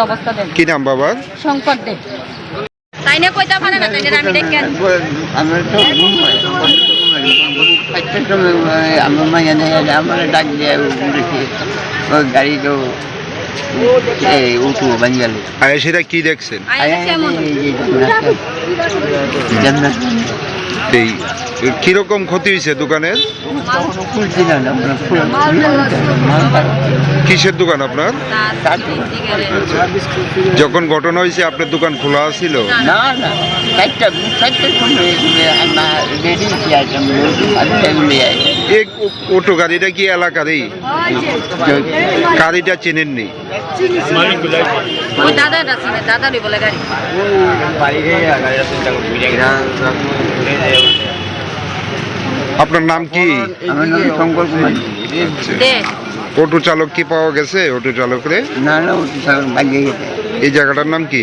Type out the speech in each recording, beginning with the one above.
অবস্থা দেন কি নাম বাবার? সংকট দে। তাই না কইতা পারে না তাই আমি দেখে আমার তো ঘুম হয় আমার মাইয়া নেই আমার ডাক দিয়ে গাড়ি তো এই উঠু বাঙ্গালি আর সেটা কি দেখছেন এই, কীরকম ক্ষতি হয়েছে দোকানের? কিসের দোকান আপনার? যখন ঘটনা হয়েছে, আপনার দোকান খোলা ছিল? না না এই অটো গাড়িটা কি এলাকারই গাড়িটা চেনেননি। না আপনার নাম কি? অটো চালক কি পাওয়া গেছে? অটো চালকরে না না সাগর এই জায়গাটার নাম কি?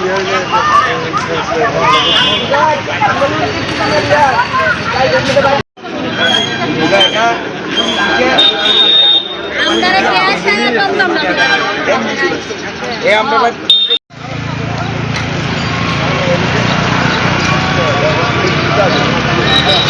লক্ষ্মী আমরা কে আসে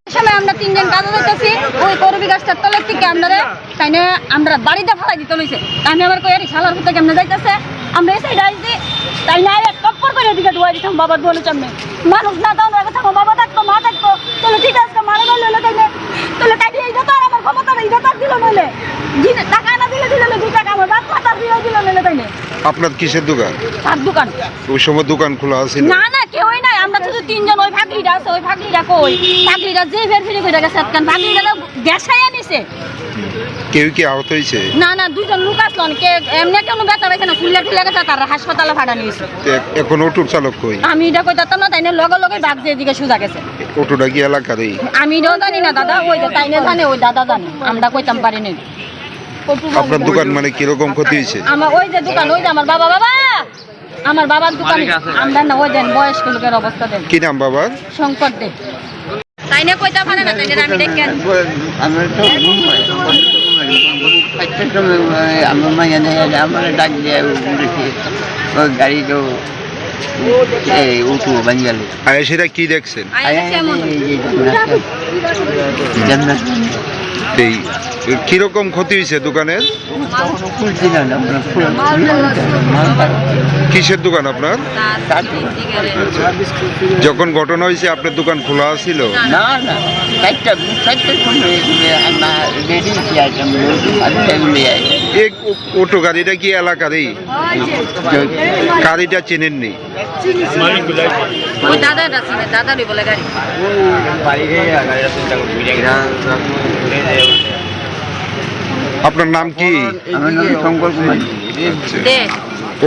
সময় আমরা তিনজন কাজ হইতেছি ওই করবি গাছটার তলের থেকে আমরা তাই আমরা বাড়িতে ফালাই দিতে লইছে আমি আবার কই আরে শালার ভিতরে কেমনে যাইতেছে? আমরা এসে ডাইছি তাই না টপ্পর করে এদিকে ধোয়া দিতাম বাবার দোয়ালের সামনে। মানুষ না দাও না কথা বাবা থাকতো মা থাকতো। তাহলে ঠিক আছে মারা গেল হইল তাই না তাহলে তাই এই তো আর আমার ক্ষমতা নেই এটা দিল নইলে। টাকা না দিলে দিলে দু টাকা আমার বাপ মাতার দিলে দিল নইলে তাই আপনার কিসের দোকান? তার দোকান। ওই সময় দোকান খোলা আছে না? না শুধু তিনজন ওই ফাঁকলিটা আছে ওই ফাঁকলিটা কই? ফাঁকলিটা যে ফের ফিরে কইরা গেছে কারণ ফাঁকলিটা তো গ্যাসাই আনিছে। কেউ কি আহত হয়েছে? না না দুজন লোক আসলো কে এমনি কেন ব্যথা পাইছে না ফুললে টুলে গেছে তার হাসপাতালে ভাড়া নিয়েছে। এখন অটোর চালক কই? আমি এটা কইতাম না তাই না লগে লগে বাঘ যে এদিকে সোজা গেছে। অটোটা কি এলাকারই? আমি এটাও জানি না দাদা ওই যে তাই না জানে ওই দাদা জানে আমরা কইতাম পারি নাই। আপনার দোকান মানে কীরকম ক্ষতি হয়েছে? আমার ওই যে দোকান ওই যে আমার বাবা বাবা! আমার বাবার দোকান। আমরা না ওই দেন বয়স্ক লোকের অবস্থা দেন। কি নাম বাবার? সংকট দে। তাই না কইতা পারে না তাই আমি দেখে আমার তো ঘুম হয়। আমার মাইয়া নেই আমার ডাক দিয়ে উঠেছি ওই গাড়ি তো উঠু বাঙ্গালি। কি দেখছেন? জান্নাত। কীরকম ক্ষতি হয়েছে দোকানের কিসের দোকান আপনার? যখন ঘটনা হয়েছে আপনার দোকান খোলা ছিল? অটো গাড়িটা কি এলাকারই? গাড়িটা চেনেননি? দাদা আছে না দাদারই বলে গাড়ি আপনার নাম কি? আমার নাম শঙ্কর কুমার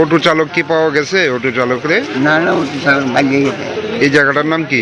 অটো চালক কি পাওয়া গেছে অটো চালকরে? না না অটো চালক ভাগিয়ে গেছে। এই জায়গাটার নাম কি?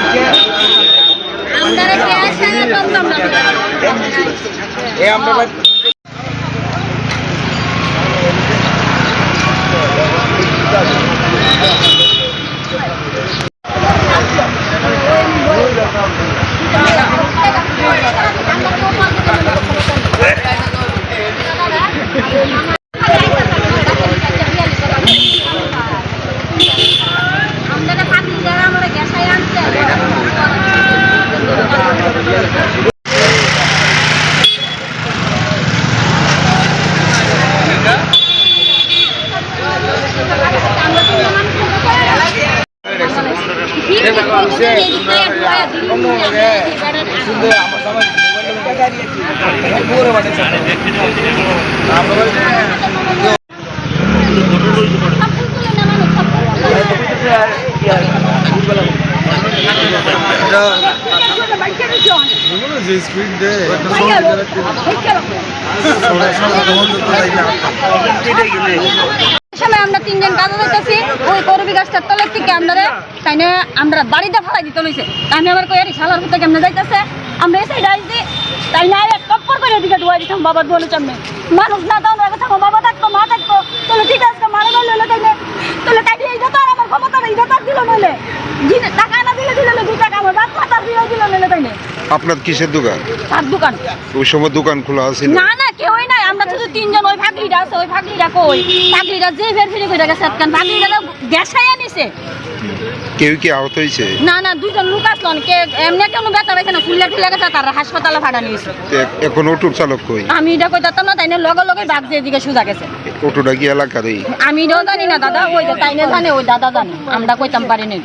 এই আমরা তিনজন কাজে যাইতেছি ওই করবি গাছটার তলের থেকে আপনারা তাই আমরা বাড়িতে ফালাই দিতে লইছে। আমি আবার কই, আরে শালার কেমনে যাইতেছে? আমরা এই সাইড আইছি তাই না আরে টপ্পর করে এদিকে ডুয়াই দিতাম বাবা দুয়ালে সামনে। মানুষ না না কথা বাবা থাকতো মা থাকতো। তাহলে ঠিক আছে মারা গেল হলো তাই তাহলে তাই এইটা তো আর আমার ক্ষমতা নেই এটা তো আর দিল নইলে। টাকা না দিলে দিলে দুই টাকা আমার বাপ মা তার দিলে দিল নইলে তাই না আপনার কিসের দোকান? তার দোকান। ওই সময় দোকান খোলা আছে না? না কেউই নাই আমরা শুধু তিনজন ওই ফাঁকলিটা আছে ওই ফাঁকলিটা কই? ফাঁকলিটা যে ফের ফিরে করে গেছে আজকাল ফাঁকলিটা তো গ্যাসাইয়া নিছে। কেউ কি আহত হয়েছে? না না দুইজন লোক আসলো কে এমনি কেন ব্যথা পাইছে না? ফুল্লা টুল্লা গেছে তার হাসপাতালে ভাড়া নিয়েছে। এখন অটোর চালক কই? আমি এটা কই দিতাম না তাই না লগে লগে বাঘ যে এদিকে সোজা গেছে। অটোটা কি এলাকারই আমি এটাও জানি না দাদা ওই যে তাই না জানে ওই দাদা জানে আমরা কইতাম পারি নাই।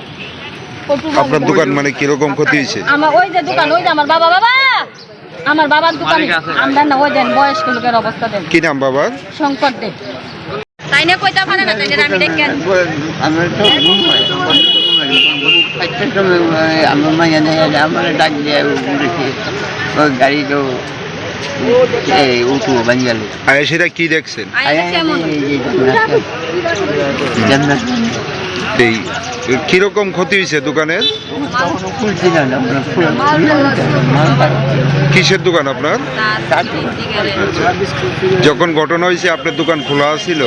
আপনার দোকান মানে কি কীরকম ক্ষতি হয়েছে? আমার ওই যে দোকান ওই যে আমার বাবা বাবা! আমার বাবার দোকান আমরা না ওই দেন বয়স্ক লোকের অবস্থা দেন। কি নাম বাবার? শঙ্কর দে। তাই না কইতা পারে না তাই না আমি দেখে আমার তো চারটার সময় আমার মা জানে আমার ডাক দিয়ে উঠেছে ওই গাড়ি তো উঠু বাঙ্গাল আর সেটা কি দেখছেন এই কীরকম ক্ষতি হয়েছে দোকানের? কিসের দোকান আপনার? যখন ঘটনা হয়েছে আপনার দোকান খোলা ছিল?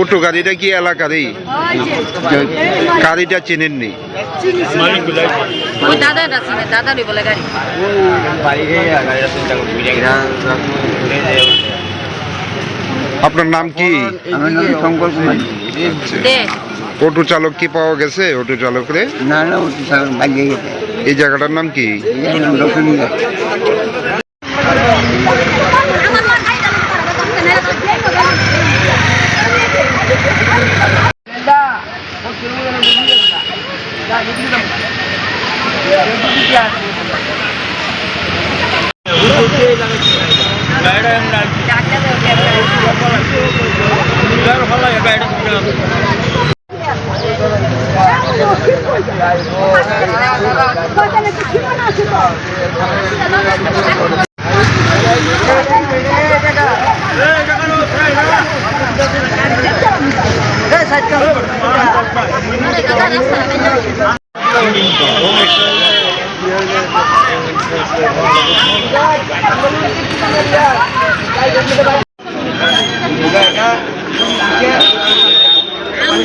অটো গাড়িটা কি এলাকারই গাড়িটা চেনেননি। দাদা আপনার নাম কি? অটো চালক কি পাওয়া গেছে অটো না না অটো চালক রে গেছে। এই জায়গাটার নাম কি? Yeah. Yeah. যে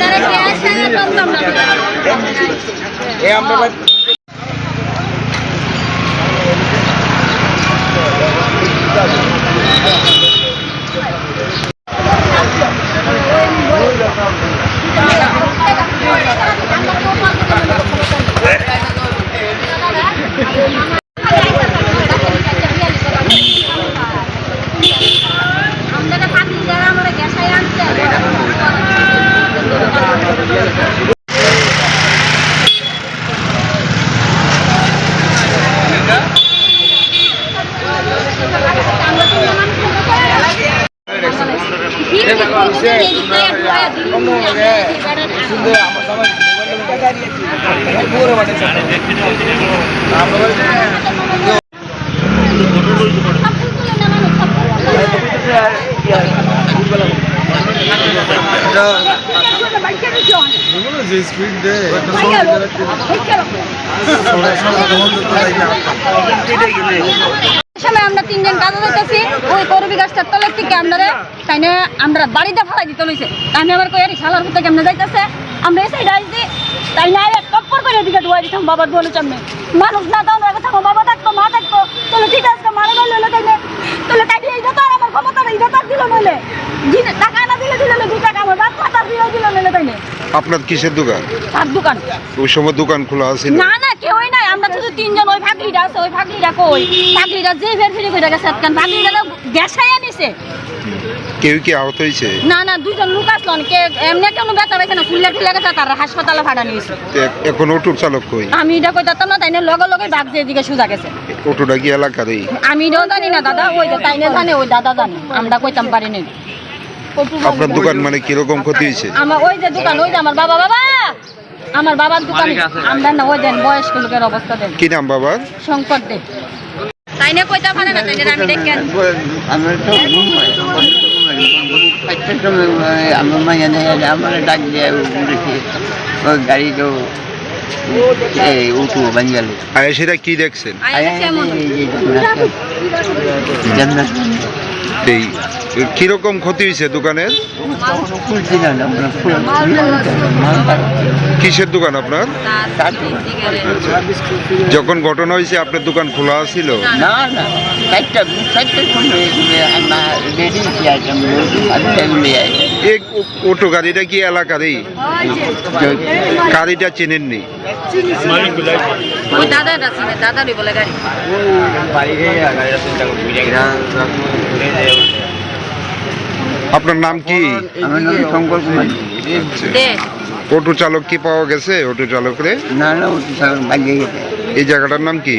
से कम लोग हो गए सुंदर हम समझ पूरे बने हम लोग যে স্পিড দেয় সময় আমরা তিনজন কাজ হইতেছি ওই করবি গাছটার তলের থেকে আমরা তাই না আমরা বাড়িতে ফালাই দিতে লইছে তাই না আবার কই শালার ভিতরে কেমনে যাইতেছে? আমরা এসে ডাইছি তাই না টপ্পর করে এদিকে ডুয়াই দিতাম বাবার দোলে সামনে। মানুষ না দাও না কথা বাবা থাকতো, মা থাকতো, তাহলে ঠিক আছে মারা গেল হলে তাই না তাহলে তাই এটা তো আমার ক্ষমতা নেই এটা তো আর দিল নইলে। টাকা না দিলে দিলে দু টাকা, আমার বাপ মাতার দিলে দিল না আপনার কিসের দোকান? তার দোকান। ওই সময় দোকান খোলা আছে না? না কেউই নাই। আমরা শুধু তিনজন ওই ফাঁকলিটা আছে ওই ফাঁকলিটা কই? ফাঁকলিটা যে ফের ফিরে কই গেছে কারণ ফাঁকলিটা তো গ্যাসাই আনিছে। কেউ কি আহত হয়েছে? না না দুজন লোক আসলো। কে এমনি কেন ব্যথা পাইছে না ফুললে টুলে গেছে তার হাসপাতালে ফাটা নিয়েছে। এখন অটোর চালক কই? আমি এটা কই দিতাম না তাই না লগে লগে বাঘ যে দিকে সোজা গেছে। অটোটা কি এলাকারই? আমি এটাও জানি না দাদা ওই যে তাই না জানে ওই দাদা জানে। আমরা কইতাম পারি নাই। আপনার দোকান মানে কীরকম ক্ষতি হয়েছে আমার ওই যে দোকান ওই যে আমার বাবা বাবা আমার বাবার দোকান আমরা না ওই দেন বয়স্ক লোকের অবস্থা দেন কি নাম বাবার সংকট দে তাই না কইতা পারে না তাই আমি দেখেন আমরা তো ঘুম হয় আমার মাইয়া নেই আমার ডাক দিয়ে উঠেছি ওই গাড়ি তো উঠু বাঙ্গাল কি দেখছেন জান্নাত কীরকম ক্ষতি হয়েছে দোকানের? কিসের দোকান আপনার? যখন ঘটনা হয়েছে আপনার দোকান খোলা ছিল? অটো গাড়িটা কি এলাকারই? গাড়িটা চেনেননি? দাদা আছে দাদারই বলে গাড়ি আপনার নাম কি? আমার নাম শঙ্কর কুমার অটো চালক কি পাওয়া গেছে অটো চালক রে না না অটো চালক গেছে। এই জায়গাটার নাম কি?